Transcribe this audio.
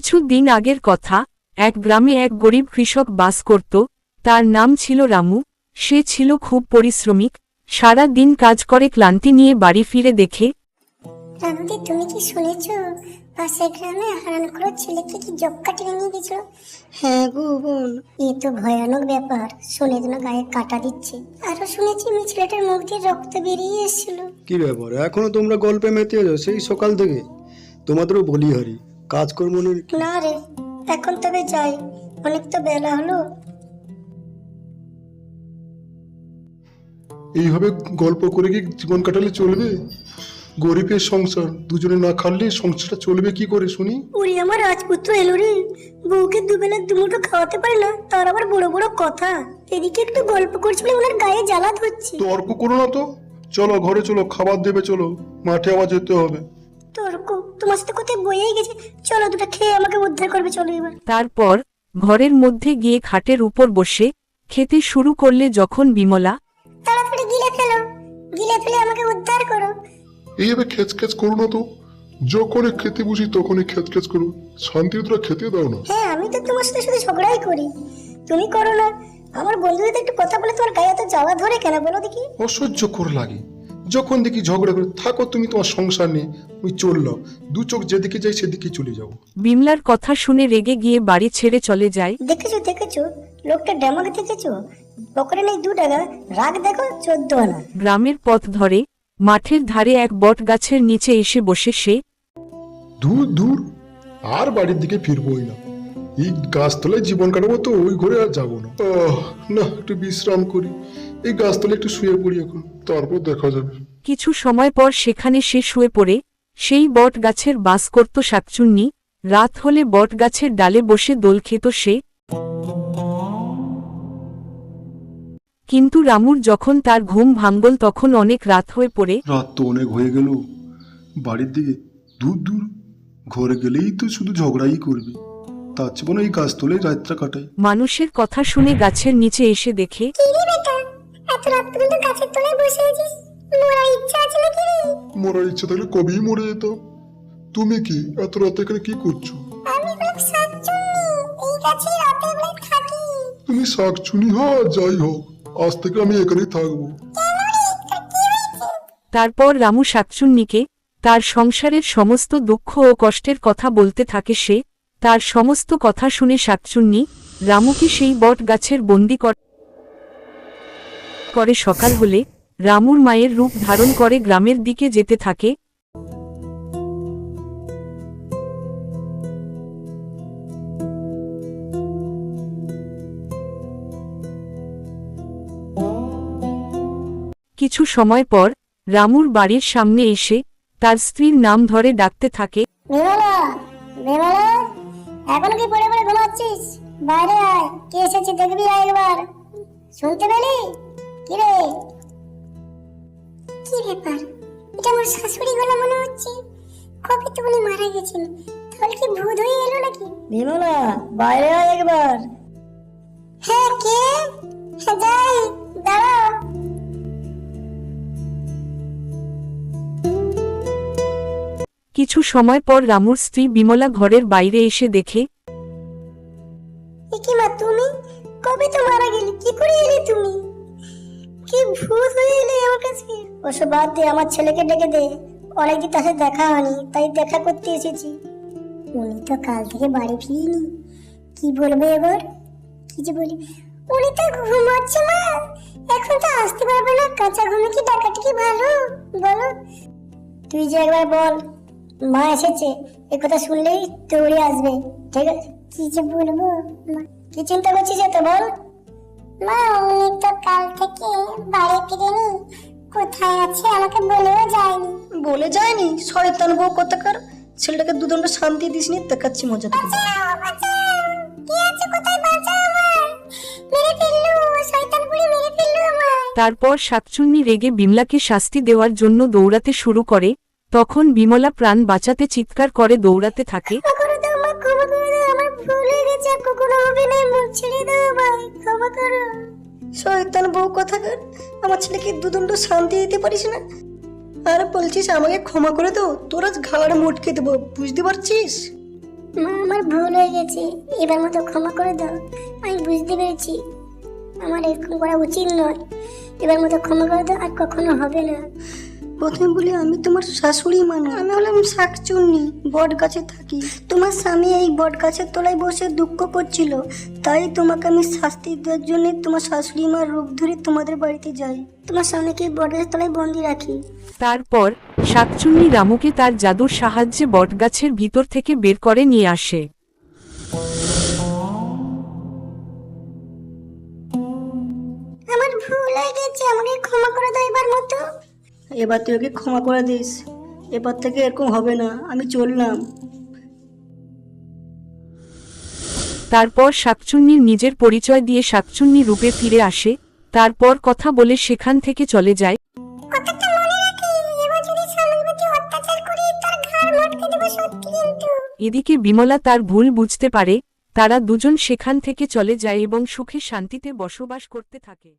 কিছু দিন আগের কথা এক গ্রামে এক গরিব কৃষক বাস করত তার নাম ছিল রামু সে ছিল খুব পরিশ্রমিক সারা দিন কাজ করে ক্লান্তি নিয়ে বাড়ি ফিরে দেখে তুমি কি শুনেছ? পাশের গ্রামে হারান করে ছেলেকে কি জব কাটিয়ে নিয়ে গেছিল? হ্যাঁ গো বোন। এ তো ভয়ানক ব্যাপার শুনে যেন গায়ে কাটা দিচ্ছে। আরও শুনেছি মেয়ে ছেলেটার মুখ দিয়ে রক্ত বেরিয়ে এসেছিল। কি ব্যাপার? এখনও তোমরা গল্পে মেতে আছো? সেই সকাল থেকে। তোমাদেরও বলি হারি। কাজকর্ম নেই না রে এখন তবে যাই অনেক তো বেলা হলো। এইভাবে গল্প করে কি জীবন কাটালে চলবে? গরিবের সংসার দুজনে না খাটলে সংসারটা চলবে কি করে শুনি? উড়ি আমার রাজপুত্র এলো রে। বউকে দুবেলা দুমুঠো খাওয়াতে পারে না তার আবার বড় বড় কথা। এদিকে একটু গল্প করছিল ওনার গায়ে জ্বালা ধরছে। তর্ক করো না তো। চলো ঘরে চলো খাবার দেবে চলো। মাঠে আবার যেতে হবে। তোমার সাথে কোথায় বইয়েই গেছে? চলো দুটো খেয়ে আমাকে উদ্ধার করবে চলো এবার। তারপর ঘরের মধ্যে গিয়ে খাটের উপর বসে খেতে শুরু করলে যখন বিমলা তাড়াতাড়ি গিলে ফেলো। গিলে ফেলে আমাকে উদ্ধার করো। এইভাবে খেচ খেচ করো না তো। যখনই খেতে বুঝি তখনই খেচ খেচ করো। শান্তি তোরা খেতে দাও না। হ্যাঁ আমি তো তোমার সাথে শুধু ঝগড়াই করি। তুমি করো না। আমার বন্ধুদের একটু কথা বলে তোমার গায়ে এত জ্বালা ধরে কেন বলো দেখি। অসহ্য করে লাগে। যখন দেখি ঝগড়া করে থাকো তুমি তোমার সংসার নিয়ে আমি চললাম দু চোখ যেদিকে যাই সেদিকে চলে যাও। বিমলার কথা শুনে রেগে গিয়ে বাড়ি ছেড়ে চলে যায়। দেখেছ দেখেছ? লোকটা ড্যামাক দেখেছ পকেটে নেই দু টাকা রাগ দেখো চোদ্দ আনা। গ্রামের পথ ধরে মাঠের ধারে এক বট গাছের নিচে এসে বসে সে। দূর দূর আর বাড়ির দিকে ফিরবোই না। এই গাছতলায় জীবন কাটাবো তো ওই ঘরে আর যাব না। না একটু বিশ্রাম করি। এই গাছতলায় একটু শুয়ে পড়ি এখন তারপর দেখা যাবে। কিছু সময় পর সেখানে সে শুয়ে পড়ে সেই বট গাছের বাস করত শাকচুন্নি রাত হলে বট গাছের ডালে বসে দোল খেত সে। কিন্তু রামুর যখন তার ঘুম ভাঙ্গল তখন অনেক রাত হয়ে পড়ে। রাত তো অনেক হয়ে গেল। বাড়ির দিকে দূর দূর ঘরে গেলেই তো শুধু ঝগড়াই করবে। তার হয় এই রাতটা কাটাই মানুষের কথা শুনে গাছের নিচে এসে দেখে কি রে বেটা এত রাত পর্যন্ত গাছের তলায় বসে আছিস? মরার ইচ্ছা আছে নাকি রে? মরার ইচ্ছা থাকলে কবেই মরে যেতাম তুমি কি এত রাতে এখানে কি করছ? আমি হলাম শাকচুন্নি এই গাছে রাতের বেলায় থাকি। তুমি শাক চুনি হও যাই হোক আজ থেকে আমি এখানেই থাকব। তারপর রামু শাকচুন্নিকে তার সংসারের সমস্ত দুঃখ ও কষ্টের কথা বলতে থাকে সে তার সমস্ত কথা শুনে শাকচুন্নি, রামুকে সেই বট গাছের বন্দি করে সকাল হলে রামুর মায়ের রূপ ধারণ করে গ্রামের দিকে যেতে থাকে। কিছু সময় পর রামুর বাড়ির সামনে এসে তার স্ত্রীর নাম ধরে ডাকতে থাকে। এখন কি পড়ে পড়ে ঘুমাচ্ছিস? বাইরে আয় কে এসেছে দেখবি আয় একবার। শুনতে পেলি? কি রে? কি ব্যাপার? এটা আমার শাশুড়ি গলা মনে হচ্ছে। কবে তো উনি মারা গেছেন। তাহলে কি ভূত হয়ে এলো নাকি? বিমলা বাইরে আয় একবার। হ্যাঁ কে? কিছু সময় পর রামুর স্ত্রী বিমলা ঘরের বাইরে এসে দেখে এ কি মা তুমি? কবে তো মারা গেলি? কি করে এলে তুমি? কি ভূত হয়ে এলে আমার কাছে? ওসব বাদ দে, আমার ছেলেকে ডেকে দে। অনেকদিন তার সাথে দেখা হয়নি, তাই দেখা করতে এসেছি। উনি তো কাল থেকে বাড়ি ফিরিনি। কি বলবে এবার? কি যে বলি উনি তো ঘুমাচ্ছে মা। এখন তো আসতে পারবে না। কাঁচা ঘুমে কি ডাকাটি কি ভালো? বলো। তুই যে একবার বল। মা এসেছে এ কথা শুনলেই দৌড়ে আসবে। ঠিক আছে? কি যে বলব কি চিন্তা করছিস এত বল। মা উনি তো কাল থেকে বাড়ি ফিরেনি। কোথায় আছে আমাকে বলেও যায়নি। বলে যায়নি? শয়তান বউ কোথাকার ছেলেটাকে দুদণ্ড শান্তি দিসনি দেখাচ্ছি মজা তোকে। বাঁচাও বাঁচাও। কি আছে কোথায়? বাঁচাও আমার মেরে ফেলল শয়তান বুড়ি মেরে ফেলল আমার তারপর শাকচুন্নি রেগে বিমলাকে শাস্তি দেওয়ার জন্য দৌড়াতে শুরু করে তখন বিমলা প্রাণ বাঁচাতে চিৎকার করে দৌড়াতে থাকে। ক্ষমা করে দাও ক্ষমা করে দাও আমার ভুল হয়ে গেছে আর কখনো হবে না মুখ ছেড়ে ভাই ক্ষমা করো। শয়তান বউ কোথাকার আমার ছেলেকে দুদণ্ড শান্তি দিতে পারিস না। আর বলছিস আমাকে ক্ষমা করে দাও তোর আজ ঘাড় মুটকে দেবো বুঝতে পারছিস? মা আমার ভুল হয়ে গেছে এবার মতো ক্ষমা করে দাও আমি বুঝতে পেরেছি। আমার এরকম করা উচিত নয় এবার মতো ক্ষমা করে দাও আর কখনো হবে না। প্রথমে বলি আমি তোমার শাশুড়ি মানুষ। আমি হলাম শাকচুন্নি বট গাছে থাকি। তোমার স্বামী এই বট গাছের তলায় বসে দুঃখ করছিল। তাই তোমাকে আমি শাস্তি দেওয়ার জন্য তোমার শাশুড়ি মার রূপ ধরে তোমাদের বাড়িতে যাই। তোমার স্বামীকে বটের তলায় বন্দি রাখি। তারপর শাকচুন্নি রামুকে তার জাদুর সাহায্যে বটগাছের ভিতর থেকে বের করে নিয়ে আসে। আমার ভুল হয়ে গেছে আমাকে ক্ষমা করে দাও এবার মতো। এবার তুই ওকে ক্ষমা করে দিস। এবার থেকে এরকম হবে না আমি চললাম। তারপর শাকচুন্নির নিজের পরিচয় দিয়ে শাকচুন্নি রূপে ফিরে আসে তারপর কথা বলে সেখান থেকে চলে যায়। কথাটা মনে রাখি এবার যদি স্বামীর প্রতি অত্যাচার করি তার ঘাড় মটকে দেবো সত্যি কিন্তু। এদিকে বিমলা তার ভুল বুঝতে পারে তারা দুজন সেখান থেকে চলে যায় এবং সুখে শান্তিতে বসবাস করতে থাকে।